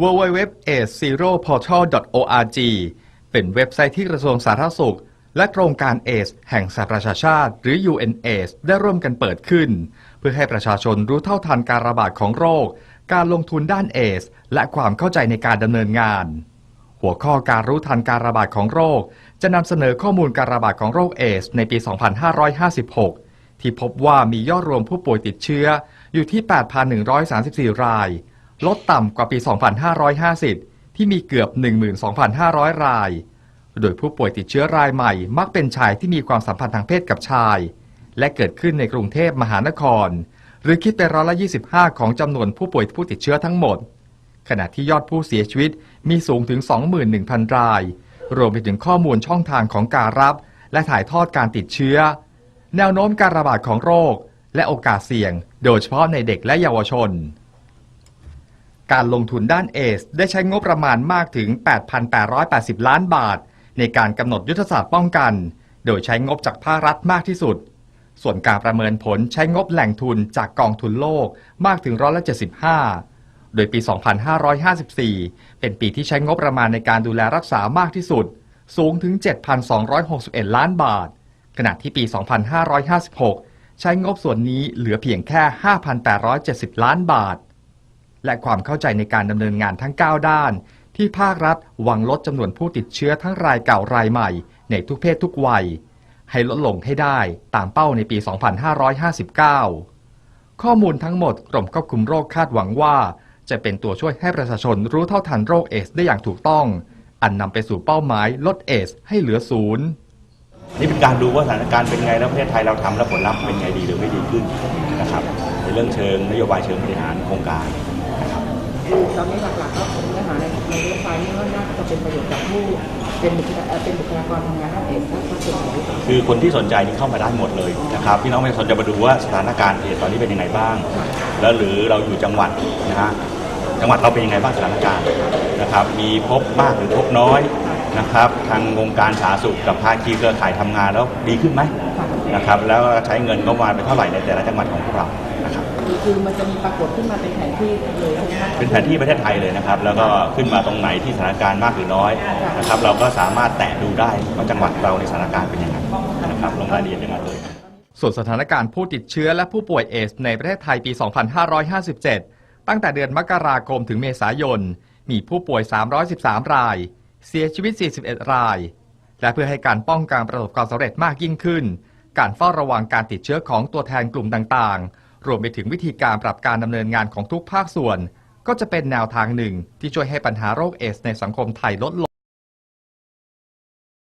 www.aidszeroportal.org เป็นเว็บไซต์ที่กระทรวงสาธารณสุข และโครงการเอสแห่งสหประชาชาติ หรือ UNAIDS ได้ร่วมกันเปิดขึ้น เพื่อให้ประชาชนรู้เท่าทันการระบาดของโรค การลงทุนด้านเอส และความเข้าใจในการดำเนินงาน หัวข้อการรู้ทันการระบาดของโรค จะนำเสนอข้อมูลการระบาดของโรคเอส ในปี 2556 ที่พบว่ามียอดรวมผู้ป่วยติดเชื้ออยู่ที่ 8,134 ราย ลดต่ำกว่าปี 2550 ที่มีเกือบ 12,500 ราย โดยผู้ป่วยติดเชื้อรายใหม่ มักเป็นชายที่มีความสัมพันธ์ทางเพศกับชาย และเกิดขึ้นในกรุงเทพมหานคร หรือคิดเป็นร้อยละ25 ของจำนวนผู้ป่วยผู้ติดเชื้อทั้งหมด ขณะที่ยอดผู้เสียชีวิตมีสูงถึง 21,000 ราย รวมไปถึงข้อมูลช่องทางของการรับ และถ่ายทอดการติดเชื้อ แนวโน้มการระบาดของโรค และโอกาสเสี่ยง โดยเฉพาะในเด็กและเยาวชน การลงทุนด้านเอส ได้ใช้งบประมาณมากถึง 8,880 ล้านบาท ในการกำหนดยุทธศาสตร์ป้องกัน โดยใช้งบจากภาครัฐมากที่สุด ส่วนการประเมินผลใช้งบแหล่งทุนจากกองทุนโลกมากถึงร้อยละ75 โดยปี 2554 เป็นปีที่ใช้งบประมาณในการดูแลรักษามากที่สุด สูงถึง 7,261 ล้านบาท ขณะที่ปี 2556 ใช้งบส่วนนี้เหลือเพียงแค่ 5,870 ล้านบาท และความเข้าใจในการดำเนินงานทั้ง 9 ด้าน ที่ภาครัฐหวังลดจำนวนผู้ติดเชื้อทั้งรายเก่ารายใหม่ ในทุกเพศทุกวัย ให้ลดลงให้ได้ตามเป้าในปี 2559 ข้อมูลทั้งหมดกรมควบคุมโรคคาดหวังว่า จะเป็นตัวช่วยให้ประชาชนรู้เท่าทันโรคเอสได้อย่างถูกต้อง อันนำไปสู่เป้าหมายลดเอสให้เหลือศูนย์นี่เป็นการดูว่าสถานการณ์เป็นไงแล้วประเทศไทยเราทำแล้วผลลัพธ์เป็นไงดีหรือไม่ดีขึ้นนะครับในเรื่องเชิงนโยบายเชิงบริหารโครงการ ตอนนี้หลักๆก็เนื้อหาในในเว็บไซต์นี่ก็น่าจะเป็นประโยชน์กับผู้เป็นบุคลาเป็นบุคลากรทำงานด้านเอกและก็ส่วนใหญ่คือคนที่สนใจนี่เข้ามาได้หมดเลยนะครับพี่น้องประชาชนจะมาดูว่าสถานการณ์เหตุตอนนี้เป็นยังไงบ้าง แล้วหรือเราอยู่จังหวัดนะฮะจังหวัดเราเป็นยังไงบ้างสถานการณ์นะครับ มีพบมากหรือพบน้อยนะครับ ทางองค์การสาธารณสุขกับภาคีเครือข่ายทำงานแล้วดีขึ้นไหมนะครับ แล้วใช้เงินงบประมาณไปเท่าไหร่ในแต่ละจังหวัดของพวกเรานะครับ คือคือมันจะมีปรากฏขึ้นมาเป็นแผนที่เลยใช่ไหมคะ เป็นแผนที่ประเทศไทยเลยนะครับ แล้วก็ขึ้นมาตรงไหนที่สถานการณ์มากหรือน้อยนะครับ เราก็สามารถแตะดูได้ว่าจังหวัดเราในสถานการณ์เป็นยังไงนะครับลงรายละเอียดได้มาเลยส่วนสถานการณ์ผู้ติดเชื้อและผู้ป่วยเอส ในประเทศไทยปี 2557 ตั้งแต่เดือนมกราคมถึงเมษายน มีผู้ป่วย 313 ราย เสียชีวิต 41 ราย และเพื่อให้การป้องกันประสบความสำเร็จมากยิ่งขึ้น การเฝ้าระวังการติดเชื้อของตัวแทนกลุ่มต่างๆ รวมไปถึงวิธีการปรับการดำเนินงานของทุกภาคส่วน ก็จะเป็นแนวทางหนึ่งที่ช่วยให้ปัญหาโรคเอสในสังคมไทยลดลง